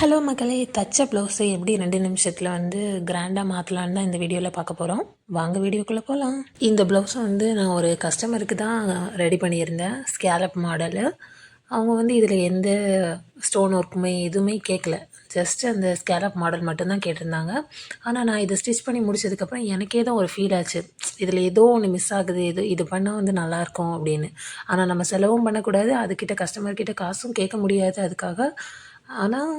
Hello மக்களே தச்ச ப்ளவுஸை எப்படி ரெண்டு நிமிஷத்தில் வந்து கிராண்டாக மாற்றலான்னு தான் இந்த வீடியோவில் பார்க்க போகிறோம் வாங்க வீடியோக்குள்ளே போகலாம் இந்த ப்ளவுஸை வந்து நான் ஒரு கஸ்டமருக்கு தான் ரெடி பண்ணியிருந்தேன் ஸ்கேலப் மாடலு அவங்க வந்து இதில் எந்த ஸ்டோன் ஒர்க்குமே எதுவுமே கேட்கல ஜஸ்ட் அந்த ஸ்கேலப் மாடல் மட்டும்தான் கேட்டிருந்தாங்க. ஆனால் நான் இதை ஸ்டிச் பண்ணி முடிச்சதுக்கப்புறம் எனக்கே தான் ஒரு ஃபீல் ஆச்சு. இதில் ஏதோ ஒன்று மிஸ் ஆகுது இது இது பண்ணால் வந்து நல்லாயிருக்கும் அப்படின்னு. ஆனால் நம்ம செலவும் பண்ணக்கூடாது. அதுக்கிட்ட கஸ்டமர்கிட்ட காசும் கேட்க முடியாது அதுக்காக. ஆனால்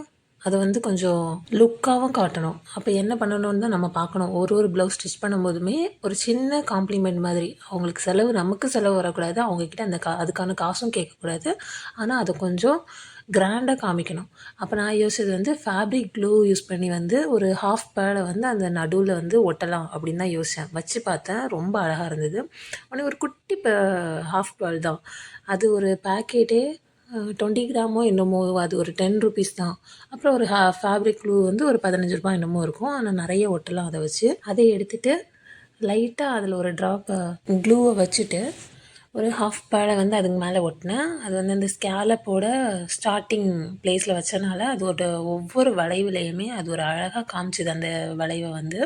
அதை வந்து கொஞ்சம் லுக்காகவும் காட்டணும். அப்போ என்ன பண்ணணும்னு தான் நம்ம பார்க்கணும். ஒரு ஒரு ப்ளவுஸ் ஸ்டிச் பண்ணும்போதுமே ஒரு சின்ன காம்ப்ளிமெண்ட் மாதிரி. அவங்களுக்கு செலவு நமக்கு செலவு வரக்கூடாது. அவங்கக்கிட்ட அந்த கா அதுக்கான காசும் கேட்கக்கூடாது. ஆனால் அதை கொஞ்சம் கிராண்டாக காமிக்கணும். அப்போ நான் யோசிச்சது வந்து ஃபேப்ரிக் க்ளூ யூஸ் பண்ணி வந்து ஒரு ஹாஃப் பேடை வந்து அந்த நடுவில் வந்து ஒட்டலாம் அப்படின்னு தான் யோசித்தேன் வச்சு பார்த்தேன். ரொம்ப அழகாக இருந்தது. உடனே ஒரு குட்டி ஹாஃப் பேல் தான். அது ஒரு பேக்கெட்டே டுவெண்ட்டி கிராமோ என்னமோ அது ஒரு டென் ருபீஸ் தான். அப்புறம் ஒரு ஹா ஃபேப்ரிக் க்ளூ வந்து ஒரு பதினஞ்சு ரூபாய் என்னமோ இருக்கும். ஆனால் நிறைய ஒட்டலாம் அதை வச்சு. அதை எடுத்துகிட்டு லைட்டாக அதில் ஒரு ட்ராப் க்ளூவை வச்சுட்டு ஒரு ஹாஃப் பேடை வந்து அதுக்கு மேலே ஒட்டினேன். அது வந்து அந்த ஸ்கேலப்போட ஸ்டார்டிங் ப்ளேஸில் வச்சனால அதோட ஒவ்வொரு வளைவுலையுமே அது ஒரு அழகாக காமிச்சுது அந்த வளைவை வந்து.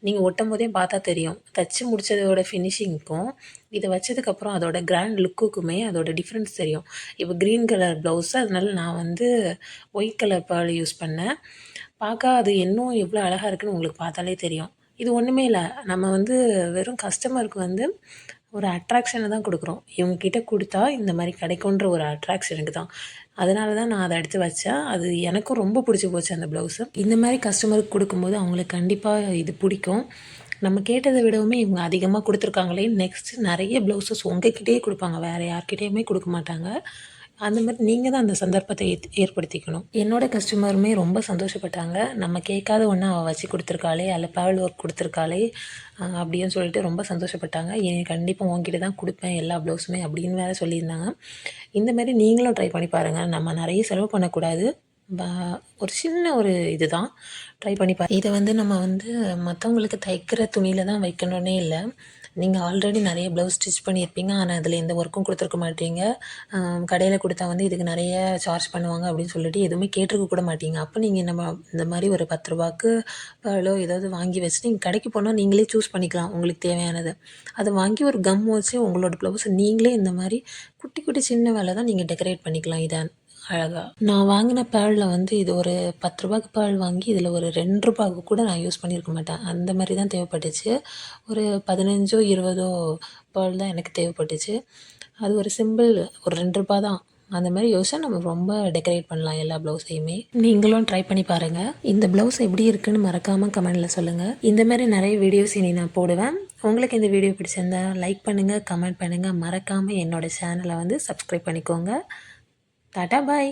நீங்கள் ஒட்டும் போதே பார்த்தா தெரியும். தச்சு முடித்ததோட ஃபினிஷிங்க்கும் இதை வச்சதுக்கப்புறம் அதோட கிராண்ட் லுக்குக்குமே அதோட டிஃப்ரென்ஸ் தெரியும். இப்போ க்ரீன் கலர் ப்ளவுஸு அதனால நான் வந்து ஒயிட் கலர் பேர்ல் யூஸ் பண்ணேன். பார்க்க அது இன்னும் எவ்வளோ அழகாக இருக்குன்னு உங்களுக்கு பார்த்தாலே தெரியும். இது ஒன்றுமே இல்லை. நம்ம வந்து வெறும் கஸ்டமருக்கு வந்து ஒரு அட்ராக்ஷனை தான் கொடுக்குறோம். இவங்கக்கிட்ட கொடுத்தா இந்த மாதிரி கிடைக்குன்ற ஒரு அட்ராக்ஷனுக்கு தான் அதனால தான் நான் அதை எடுத்து வச்சேன் அது எனக்கும் ரொம்ப பிடிச்சி போச்சு அந்த ப்ளவுஸு இந்த மாதிரி கஸ்டமருக்கு கொடுக்கும்போது அவங்களுக்கு கண்டிப்பாக இது பிடிக்கும். நம்ம கேட்டதை விடவுமே இவங்க அதிகமாக கொடுத்துருக்காங்களே நெக்ஸ்ட் நிறைய ப்ளவுஸஸ் உங்ககிட்டயே கொடுப்பாங்க. வேறு யார்கிட்டேயுமே கொடுக்க மாட்டாங்க. அந்த மாதிரி நீங்கள் தான் அந்த சந்தர்ப்பத்தை ஏற்படுத்திக்கணும். என்னோட கஸ்டமருமே ரொம்ப சந்தோஷப்பட்டாங்க. நம்ம கேட்காத ஒன்று அவள் வச்சு கொடுத்துருக்காளே அல்ல பேவல் ஒர்க் கொடுத்துருக்காளே அப்படின்னு சொல்லிட்டு ரொம்ப சந்தோஷப்பட்டாங்க. என் கண்டிப்பாக உங்ககிட்ட தான் கொடுப்பேன் எல்லா ப்ளவுஸுமே அப்படின்னு வேறு சொல்லியிருந்தாங்க. இந்த மாதிரி நீங்களும் ட்ரை பண்ணி பாருங்கள் நம்ம நிறைய செலவு பண்ணக்கூடாது. ஒரு சின்ன ஒரு இது தான் ட்ரை பண்ணி பா இதை வந்து நம்ம வந்து மற்றவங்களுக்கு தைக்கிற துணியில் தான் வைக்கணுன்னே இல்லை. நீங்கள் ஆல்ரெடி நிறைய ப்ளவுஸ் ஸ்டிச் பண்ணியிருப்பீங்க. ஆனால் அதில் எந்த ஒர்க்கும் கொடுத்துருக்க மாட்டீங்க. கடையில் கொடுத்தா வந்து இதுக்கு நிறைய சார்ஜ் பண்ணுவாங்க அப்படின்னு சொல்லிட்டு எதுவுமே கேட்டிருக்க கூட மாட்டீங்க. அப்போ நீங்கள் நம்ம இந்த மாதிரி ஒரு பத்து ரூபாய்க்கு பேலோ ஏதாவது வாங்கி வச்சு நீங்கள் கடைக்கு போனால் நீங்களே சூஸ் பண்ணிக்கலாம். உங்களுக்கு தேவையானது. அதை வாங்கி ஒரு கம் வச்சு உங்களோட ப்ளவுஸை நீங்களே இந்த மாதிரி குட்டி குட்டி சின்ன வேலை தான் நீங்கள் டெக்கரேட் பண்ணிக்கலாம் இதை. அழகாக நான் வாங்கின பேரில் வந்து இது ஒரு பத்து ரூபாய்க்கு பேர் வாங்கி இதில் ஒரு ரெண்டு ரூபாய்க்கு கூட நான் யூஸ் பண்ணியிருக்க மாட்டேன். அந்த மாதிரி தான் தேவைப்பட்டுச்சு. ஒரு பதினஞ்சோ இருபதோ பேர் தான் எனக்கு தேவைப்பட்டுச்சு. அது ஒரு சிம்பிள் ஒரு ரெண்டு ரூபா தான். அந்த மாதிரி யோசிச்சா நம்ம ரொம்ப டெக்கரேட் பண்ணலாம் எல்லா ப்ளவுஸையுமே நீங்களும் ட்ரை பண்ணி பாருங்கள் இந்த ப்ளவுஸ் எப்படி இருக்குன்னு மறக்காமல் கமெண்டில் சொல்லுங்கள் இந்த மாதிரி நிறைய வீடியோஸ் இனி நான் போடுவேன். உங்களுக்கு இந்த வீடியோ பிடிச்சிருந்தா லைக் பண்ணுங்கள் கமெண்ட் பண்ணுங்கள் மறக்காமல் என்னோடய சேனலை வந்து சப்ஸ்கிரைப் பண்ணிக்கோங்க. Tata bye